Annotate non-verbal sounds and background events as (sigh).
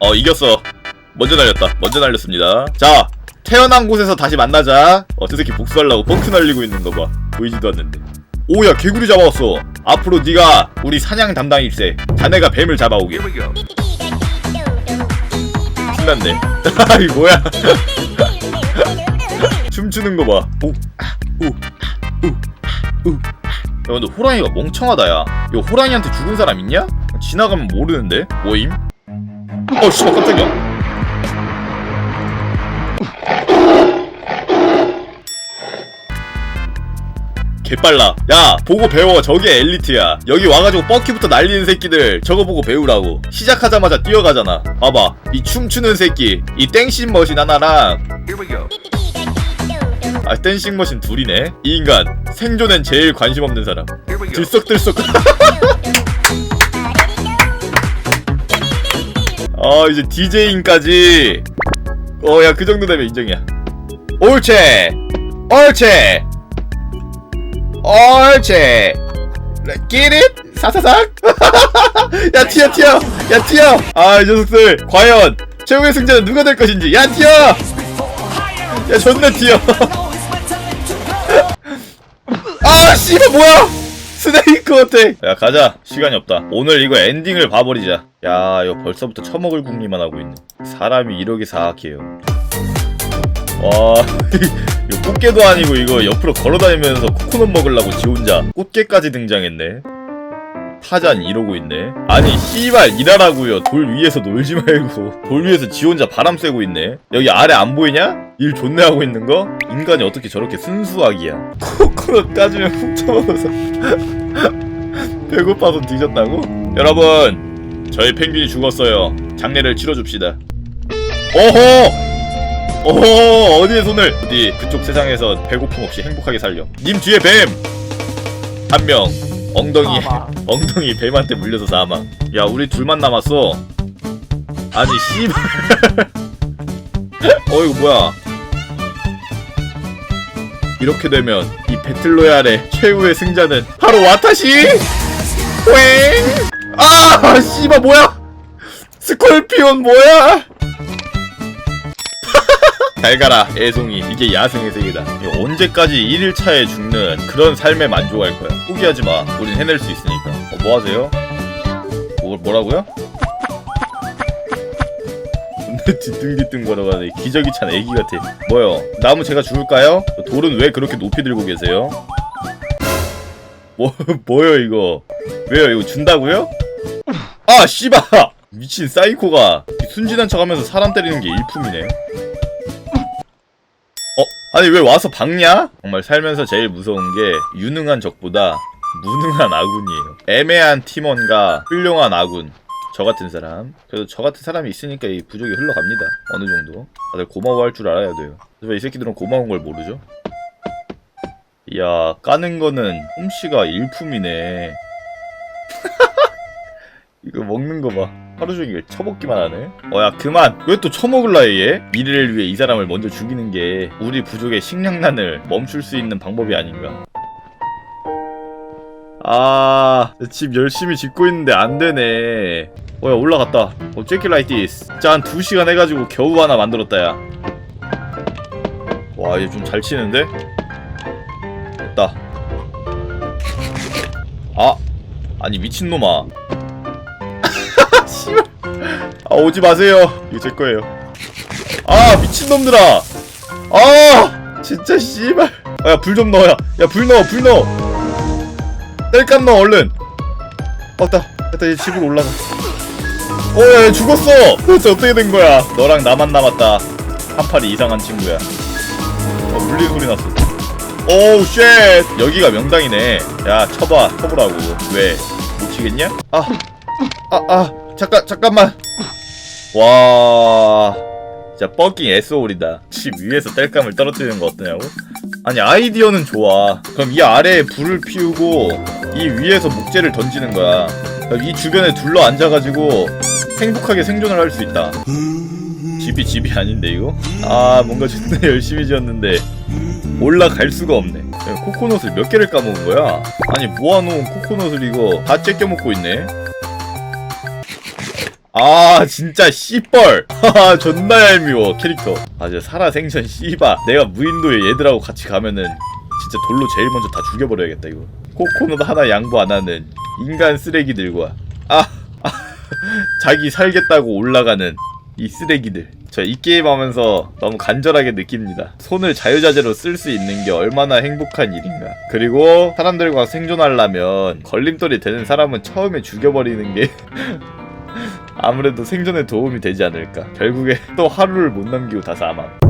어 이겼어. 먼저 날렸다. 먼저 날렸습니다. 자 태어난 곳에서 다시 만나자. 어저 새끼 복수하려고 뻥크 날리고 있는 거 봐. 보이지도 않는데. 오야 개구리 잡아왔어. 앞으로 네가 우리 사냥 담당일세. 자네가 뱀을 잡아오게. 신났네. (laughs) 이 뭐야. (laughs) 춤추는 거봐. 오, 아, 오, 아, 오, 아, 오. 야 근데 호랑이가 멍청하다 야. 이거 호랑이한테 죽은 사람 있냐? 지나가면 모르는데? 뭐임? 어 씨발 깜짝이야. 개빨라. 야 보고 배워. 저게 엘리트야. 여기 와가지고 뻑키부터 날리는 새끼들 저거 보고 배우라고. 시작하자마자 뛰어가잖아. 봐봐. 이 춤추는 새끼. 이 땡신 머신 하나랑. 아 댄싱 머신 둘이네. 이 인간. 생존엔 제일 관심 없는 사람. 들썩들썩 (laughs) (laughs) 아 이제 DJ인까지. 어 야 그 정도 되면 인정이야. 옳지! 옳지! Get it? 사사삭! (laughs) 야 튀어 튀어! 야 튀어! 아 이 녀석들 과연 최후의 승자는 누가 될 것인지. 야 튀어! 야 존나 튀어! (laughs) 아 씨발 뭐야 스네이크 어택 야 가자. 시간이 없다. 오늘 이거 엔딩을 봐버리자. 야 이거 벌써부터 처먹을 궁리만 하고 있네. 사람이 이러기 사악해요. 와 (laughs) 이거 꽃게도 아니고 이거 옆으로 걸어다니면서 코코넛 먹으려고 지 혼자 꽃게까지 등장했네 타잔 이러고 있네. 아니 씨발 일하라고요. 돌 위에서 놀지 말고. 돌 위에서 지 혼자 바람 쐬고 있네. 여기 아래 안 보이냐? 일 존내 하고 있는 거? 인간이 어떻게 저렇게 순수하기야. (laughs) 코코넛 까지면 훅 쳐먹어서. (laughs) 배고파서 뒤졌다고? 여러분 저희 펭귄이 죽었어요. 장례를 치러줍시다. 오호 오호 어디에 손을? 어디? 그쪽 세상에서 배고픔 없이 행복하게 살려 님 뒤에 뱀! 한명 엉덩이 (laughs) 엉덩이 뱀한테 물려서 사망. 야 우리 둘만 남았어. 아니 씨발. (laughs) 어 이거 뭐야? 이렇게 되면 이 배틀로얄의 최후의 승자는 바로 와타시? 웽아 씨발 뭐야? 스콜피온 뭐야 잘 가라 애송이 이게 야생의 세계다 언제까지 1일차에 죽는 그런 삶에 만족할 거야 포기하지 마 우린 해낼 수 있으니까 어, 뭐 하세요? 뭐, 뭐라고요? 뒤뚱뒤뚱 걸어가네 기저귀 찬 애기 같아 뭐요? 나무 제가 주울까요? 돌은 왜 그렇게 높이 들고 계세요? 뭐, (laughs) 뭐요 이거 왜요 이거 준다고요? 아 씨발 미친 사이코가 순진한 척하면서 사람 때리는 게 일품이네 어? 아니 왜 와서 박냐? 정말 살면서 제일 무서운 게 유능한 적보다 무능한 아군이에요. 애매한 팀원과 훌륭한 아군. 저 같은 사람. 그래도 저 같은 사람이 있으니까 이 부족이 흘러갑니다. 어느 정도. 다들 고마워할 줄 알아야 돼요. 왜 이 새끼들은 고마운 걸 모르죠? 이야 까는 거는 홈씨가 일품이네. (laughs) 이거 먹는 거 봐. 하루 종일 처먹기만 하네. 어야 그만. 왜 또 처먹을라 해 얘? 미래를 위해 이 사람을 먼저 죽이는 게 우리 부족의 식량난을 멈출 수 있는 방법이 아닌가. 아, 집 열심히 짓고 있는데 안 되네. 어야 올라갔다. 어 라이티스. 진짜 한 2시간 해가지고 겨우 하나 만들었다 야. 와 얘 좀 잘 치는데? 됐다. 아, 아니 미친놈아. 아 오지 마세요. 이거 제 거예요. 아 미친놈들아. 아 진짜 씨발. 아, 야불 좀 넣어야. 야불 넣어 불 넣어. 뗄감 넣어 얼른. 왔다. 됐다 이제 집으로 올라가. 어야 죽었어. 도대체 어떻게 된 거야? 너랑 나만 남았다. 한 팔이 이상한 친구야. 어 물리 소리 났어. 오우 쉣. 여기가 명당이네. 야 쳐봐 쳐보라고. 왜? 못 치겠냐? 아. 아, 아, 잠깐, 잠깐만. 와, 진짜 뻑킹 SO울이다. 집 위에서 땔감을 떨어뜨리는 거 어떠냐고? 아니, 아이디어는 좋아. 그럼 이 아래에 불을 피우고, 이 위에서 목재를 던지는 거야. 이 주변에 둘러 앉아가지고, 행복하게 생존을 할 수 있다. 집이 집이 아닌데, 이거? 아, 뭔가 존나 (laughs) 열심히 지었는데, 올라갈 수가 없네. 야, 코코넛을 몇 개를 까먹은 거야? 아니, 모아놓은 코코넛을 이거 다 째껴 먹고 있네? 아 진짜 씨뻘. 하하 존나 얄미워 캐릭터. 아 진짜 살아생전 씨바. 내가 무인도에 얘들하고 같이 가면은 진짜 돌로 제일 먼저 다 죽여버려야겠다 이거. 코코넛 하나 양보 안 하는 인간 쓰레기들과. 아, 아 (laughs) 자기 살겠다고 올라가는 이 쓰레기들. 저 이 게임 하면서 너무 간절하게 느낍니다. 손을 자유자재로 쓸 수 있는 게 얼마나 행복한 일인가. 그리고 사람들과 생존하려면 걸림돌이 되는 사람은 처음에 죽여버리는 게 (laughs) 아무래도 생존에 도움이 되지 않을까. 결국에 또 하루를 못 남기고 다 사망